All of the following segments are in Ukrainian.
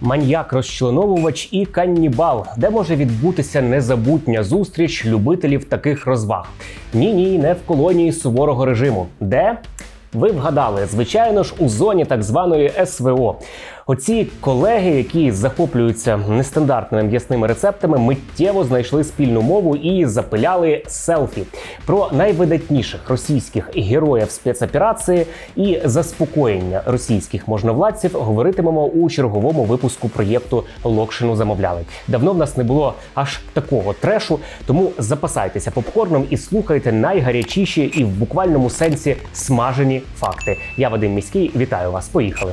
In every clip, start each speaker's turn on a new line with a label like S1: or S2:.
S1: маньяк, розчленовувач і каннібал, де може відбутися незабутня зустріч любителів таких розваг. Ні, ні, не в колонії суворого режиму. Де? Ви вгадали, звичайно ж, у зоні так званої СВО. Оці колеги, які захоплюються нестандартними м'ясними рецептами, миттєво знайшли спільну мову і запиляли селфі про найвидатніших російських героїв спецоперації і заспокоєння російських можновладців говоритимемо у черговому випуску проєкту Локшину замовляли. Давно в нас не було аж такого трешу, тому запасайтеся попкорном і слухайте найгарячіші і в буквальному сенсі смажені факти. Я Вадим Міський, вітаю вас. Поїхали.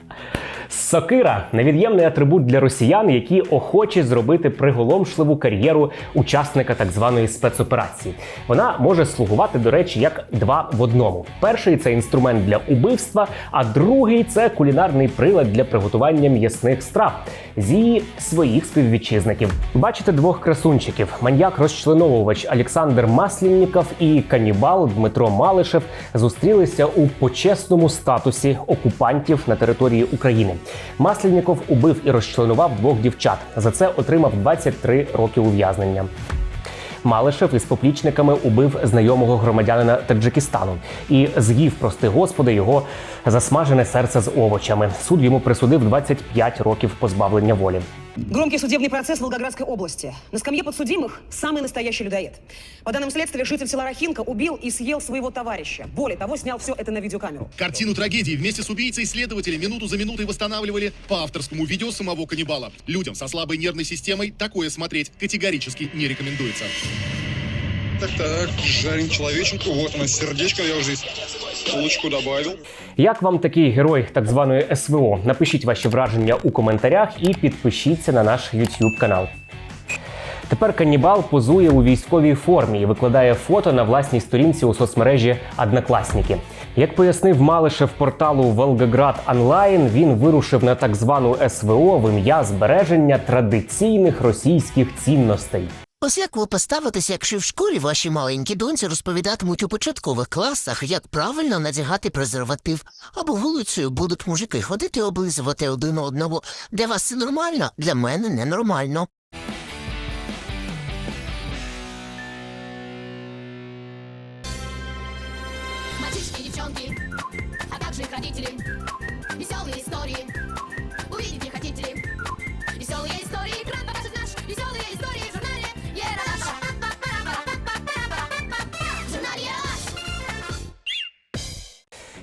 S1: Сокира невід'ємний атрибут для росіян, які охочі зробити приголомшливу кар'єру учасника так званої спецоперації. Вона може слугувати, до речі, як два в одному. Перший це інструмент для убивства, а другий це кулінарний прилад для приготування м'ясних страв з її своїх співвітчизників. Бачите двох красунчиків: маньяк розчленовувач Олександр Маслінніков і канібал Дмитро Малишев зустрілися у почесному статусі окупантів на території України. Маслінніков убив і розчленував двох дівчат. За це отримав 23 роки ув'язнення. Малишев із поплічниками убив знайомого громадянина Таджикистану і з'їв, прости господи, його засмажене серце з овочами. Суд йому присудив 25 років позбавлення волі.
S2: Громкий судебный процесс в Волгоградской области. На скамье подсудимых самый настоящий людоед. По данным следствия, житель села Рахинка убил и съел своего товарища. Более того, снял все это на видеокамеру.
S3: Картину трагедии вместе с убийцей следователи минуту за минутой восстанавливали по авторскому видео самого каннибала. Людям со слабой нервной системой такое смотреть категорически не рекомендуется.
S4: Так, так, жарим человеченку. Вот она, сердечко я уже лучку добавил.
S1: Як вам такий герой так званої СВО? Напишіть ваші враження у коментарях і підпишіться на наш YouTube канал. Тепер канібал позує у військовій формі і викладає фото на власній сторінці у соцмережі Однокласники. Як пояснив Малишев порталу Волгоград Онлайн, він вирушив на так звану СВО в ім'я збереження традиційних російських цінностей.
S5: Ось як ви поставитеся, якщо в школі ваші маленькі доньці розповідатимуть у початкових класах, як правильно надягати презерватив, або вулицею будуть мужики ходити облизувати один одного. Для вас це нормально, для мене ненормально.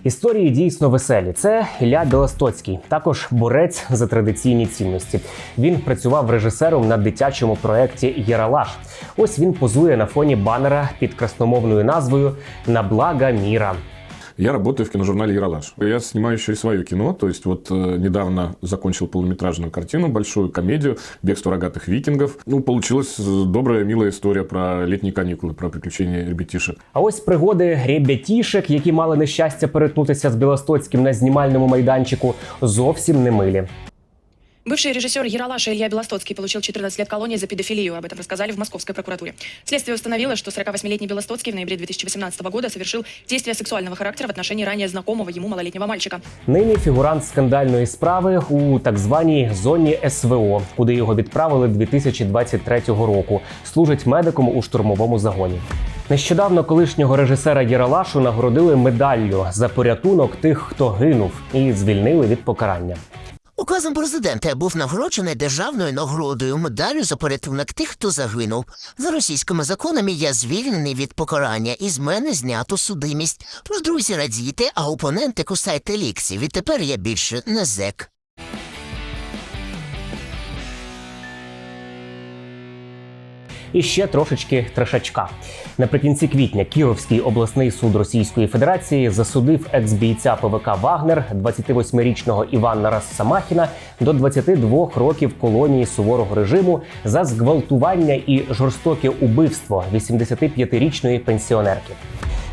S1: Історії дійсно веселі. Це Ілля Белостоцький, також борець за традиційні цінності. Він працював режисером на дитячому проєкті Єралаш. Ось він позує на фоні банера під красномовною назвою На благо міра.
S6: Я работаю в киножурнале «Яралаш». Я снимаю еще и свое кино. То есть вот э, недавно закончил полуметражную картину, большую комедию «Бегство рогатых викингов». Ну, получилась э, добрая, милая история про летние каникулы, про приключения ребятишек.
S1: А ось пригоди ребятішек, які мали нещастя перетнутися з Білостоцьким на знімальному майданчику, зовсім не милі.
S7: Бывший режиссер Яралаша Илья Белостоцкий получил 14 лет колонии за педофилию. Об этом рассказали в московской прокуратуре. Следствие установило, что 48-летний Белостоцкий в ноябре 2018 года совершил действия сексуального характера в отношении ранее знакомого ему малолетнего мальчика.
S1: Нині фігурант скандальної справи у так званій зоні СВО, куди його відправили 2023 року. Служить медиком у штурмовому загоні. Нещодавно колишнього режисера Єралашу нагородили медаллю за порятунок тих, хто гинув, і звільнили від покарання.
S5: Указом президента був нагороджений державною нагородою медаллю за порятунок тих, хто загинув. За російськими законами я звільнений від покарання, і з мене знято судимість. Тож, друзі, радійте, а опоненти кусайте лікці. Відтепер я більше не зек.
S1: І ще трошечки трешачка. Наприкінці квітня Кіровський обласний суд Російської Федерації засудив екс-бійця ПВК Вагнер, 28-річного Івана Рассамахіна, до 22 років колонії суворого режиму за зґвалтування і жорстоке убивство 85-річної пенсіонерки.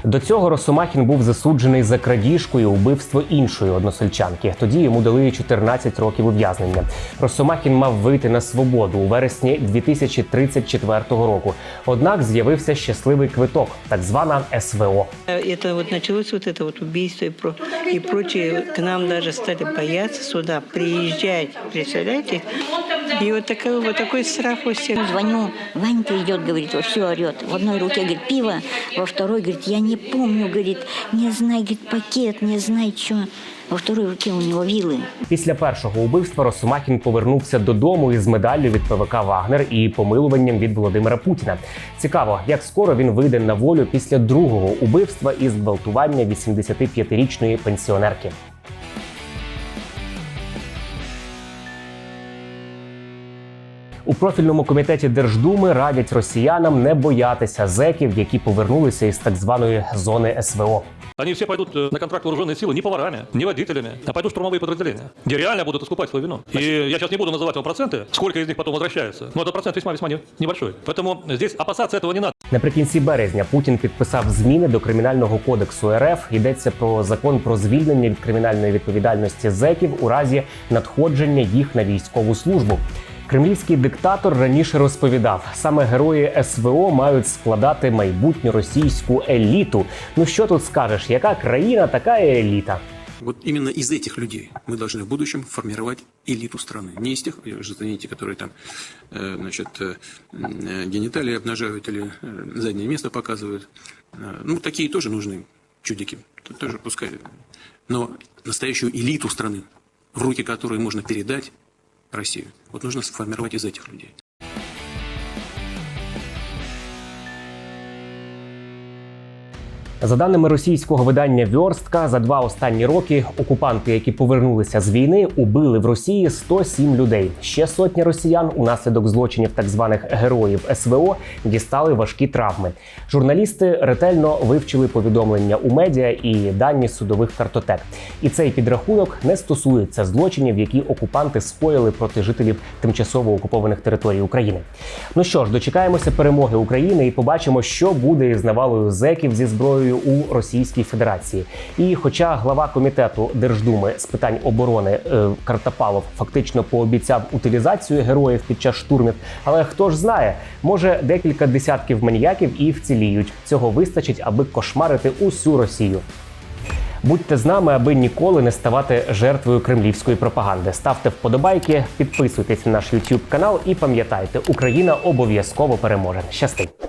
S1: До цього Росомахін був засуджений за крадіжку і убивство іншої односельчанки. Тоді йому дали 14 років ув'язнення. Росомахін мав вийти на свободу у вересні 2034 року. Однак з'явився щасливий квиток, так звана СВО.
S8: Это вот началось вот это вот убийство и, про, и прочее. К нам даже стали бояться сюда приезжать. Представляете? И вот такой, вот такой страх у всех.
S9: Звоню, Ванька идет, говорит, вот все орет. В одной руке, говорит, пиво, во второй, говорит, я не помню, говорит, не знаю, говорит, пакет, не знаю, что. Во второй руке у него вилы.
S1: Після першого убивства Росомахін повернувся додому із медаллю від ПВК Вагнер і помилуванням від Володимира Путіна. Цікаво, як скоро він вийде на волю після другого убивства і зґвалтування 85-річної пенсіонерки. У профільному комітеті Держдуми радять росіянам не боятися зеків, які повернулися із так званої зони СВО.
S10: Они все пойдут э, на контракт вооруженные силы не поварами, не водителями, а пойдут в штурмовые подразделения, где реально будут искупать свою вину. И я сейчас не буду называть вам проценты, сколько из них потом возвращается, но этот процент весьма-весьма не- небольшой. Поэтому здесь опасаться этого не надо.
S1: Наприкінці березня Путін підписав зміни до кримінального кодексу РФ. Йдеться про закон про звільнення від кримінальної відповідальності зеків у разі надходження їх на військову службу. Кремлівський диктатор раніше розповідав, саме герої СВО мають складати майбутню російську еліту. Ну що тут скажеш, яка країна, така і еліта.
S11: Вот именно из этих людей мы должны в будущем формировать элиту страны. Не из тех, э, извините, которые там, э, значит, э, м, гениталии обнажают или э, заднее место показывают. Э, Ну, такие тоже нужны чудики. Т- Тоже пускай. Но настоящую элиту страны, в руки которой можно передать Россию, вот нужно сформировать из этих людей.
S1: За даними російського видання Вьорстка, за два останні роки окупанти, які повернулися з війни, убили в Росії 107 людей. Ще сотні росіян унаслідок злочинів так званих героїв СВО дістали важкі травми. Журналісти ретельно вивчили повідомлення у медіа і дані судових картотек. І цей підрахунок не стосується злочинів, які окупанти скоїли проти жителів тимчасово окупованих територій України. Ну що ж, дочекаємося перемоги України і побачимо, що буде із навалою зеків зі зброєю у Російській Федерації. І хоча глава комітету Держдуми з питань оборони е, Картапалов фактично пообіцяв утилізацію героїв під час штурмів, але хто ж знає, може декілька десятків маніяків і вціліють. Цього вистачить, аби кошмарити усю Росію. Будьте з нами, аби ніколи не ставати жертвою кремлівської пропаганди. Ставте вподобайки, підписуйтесь на наш YouTube канал і пам'ятайте, Україна обов'язково переможе. Щасти!